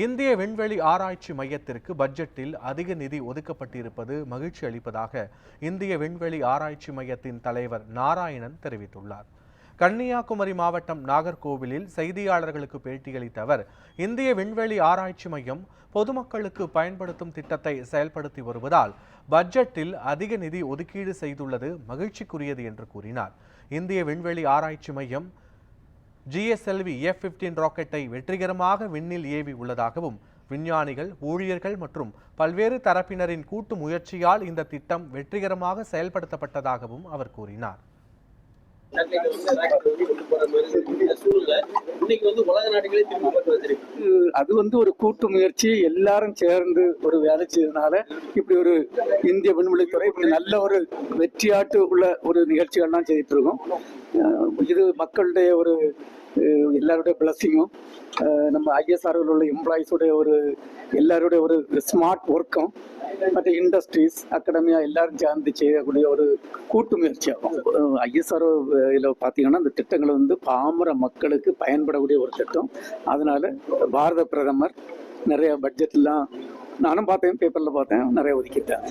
இந்திய விண்வெளி ஆராய்ச்சி மையத்திற்கு பட்ஜெட்டில் அதிக நிதி ஒதுக்கப்பட்டிருப்பது மகிழ்ச்சி அளிப்பதாக இந்திய விண்வெளி ஆராய்ச்சி மையத்தின் தலைவர் நாராயணன் தெரிவித்துள்ளார். கன்னியாகுமரி மாவட்டம் நாகர்கோவிலில் செய்தியாளர்களுக்கு பேட்டியளித்த அவர் இந்திய விண்வெளி ஆராய்ச்சி மையம் பொதுமக்களுக்கு பயன்படுத்தும் திட்டத்தை செயல்படுத்தி வருவதால் பட்ஜெட்டில் அதிக நிதி ஒதுக்கீடு செய்துள்ளது மகிழ்ச்சிக்குரியது என்று கூறினார். இந்திய விண்வெளி ஆராய்ச்சி மையம் ஜிஎஸ்எல்வி எஃப் பிப்டீன் ராக்கெட்டை வெற்றிகரமாக விண்ணில் ஏவி உள்ளதாகவும் விஞ்ஞானிகள் ஊழியர்கள் மற்றும் பல்வேறு தரப்பினரின் கூட்டு முயற்சியால் இந்த திட்டம் வெற்றிகரமாக செயல்படுத்தப்பட்டதாகவும் அவர் கூறினார். அது வந்து ஒரு கூட்டு முயற்சி. எல்லாரும் சேர்ந்து ஒரு வேலை செய்யறதுனால இப்படி ஒரு இந்திய விண்வெளித்துறை இப்படி நல்ல ஒரு வெற்றியாட்டு உள்ள ஒரு நிகழ்ச்சிகள்லாம் செய்துட்டு இருக்கோம். அஹ் இது மக்களுடைய ஒரு எல்லாருடைய பிளஸ்ஸிங்கும் நம்ம ஐஎஸ்ஆர்ஓவில் உள்ள எம்ப்ளாயிஸோடைய ஒரு எல்லாருடைய ஒரு ஸ்மார்ட் ஒர்க்கும் மற்ற இண்டஸ்ட்ரீஸ் அகாடமியா எல்லாரும் சேர்ந்து செய்யக்கூடிய ஒரு கூட்டு முயற்சியாகும். ஐஎஸ்ஆர்ஓ இதில் பார்த்தீங்கன்னா இந்த திட்டங்கள் வந்து பாமர மக்களுக்கு பயன்படக்கூடிய ஒரு திட்டம். அதனால பாரத பிரதமர் நிறைய பட்ஜெட்லாம் நானும் பார்த்தேன் பேப்பரில் பார்த்தேன் நிறைய ஒதுக்கிட்டேன்